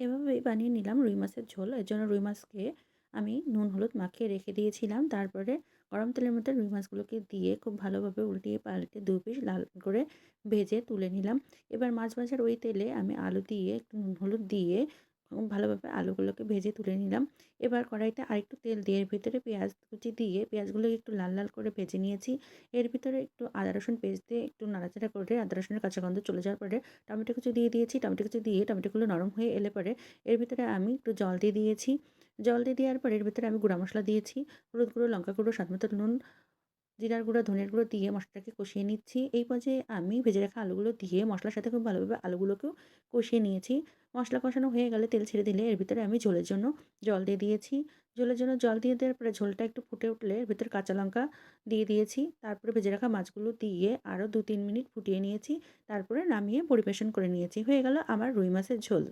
এভাবেই বানিয়ে নিলাম রুই মাছের ঝোল। এর জন্য রুই মাছকে আমি নুন, হলুদ মাখিয়ে রেখে দিয়েছিলাম। তারপরে গরম তেলের মধ্যে রুই মাছগুলোকে দিয়ে খুব ভালোভাবে উল্টিয়ে পাল্টে দু পিস লাল করে ভেজে তুলে নিলাম। এবার মাছ ভাজার ওই তেলে আমি আলু দিয়ে একটু নুন, হলুদ দিয়ে ভালোভাবে আলুগুলোকে ভেজে তুলে নিলাম। এবার কড়াইতে আরেকটু তেল দিয়ে, এর ভিতরে পেঁয়াজ কুচি দিয়ে পেঁয়াজগুলোকে একটু লাল লাল করে ভেজে নিয়েছি। এর ভিতরে একটু আদা, রসুন পেস্ট দিয়ে একটু নাড়াচাড়া করে, আদা, রসুনের কাঁচা গন্ধ চলে যাওয়ার পরে টমেটো কুচি দিয়ে দিয়েছি। টমেটো কুচি দিয়ে টমেটোগুলো নরম হয়ে এলে পরে এর ভিতরে আমি একটু জল দিয়ে দিয়েছি। জল দিয়ে দেওয়ার পরে এর ভিতরে আমি গুঁড়া মশলা দিয়েছি, হলুদ গুঁড়ো, লঙ্কা গুঁড়ো, স্বাদ মতো নুন, জিরার গুঁড়ো, ধনের গুঁড়ো দিয়ে মশলাটাকে কষিয়ে নিচ্ছি। এই পর্যায়ে আমি ভেজে রাখা আলুগুলো দিয়ে মশলার সাথে খুব ভালোভাবে আলুগুলোকেও কষিয়ে নিয়েছি। মশলা কষানো হয়ে গেলে তেল ছেড়ে দিলে এর ভিতরে আমি ঝোলের জন্য জল দিয়ে দিয়েছি। ঝোলের জন্য জল দিয়ে দেওয়ার পরে ঝোলটা একটু ফুটে উঠলে এর ভিতরে কাঁচা লঙ্কা দিয়ে দিয়েছি। তারপরে ভেজে রাখা মাছগুলো দিয়ে আরও দু তিন মিনিট ফুটিয়ে নিয়েছি। তারপরে নামিয়ে পরিবেশন করে নিয়েছি। হয়ে গেল আমার রুই মাছের ঝোল।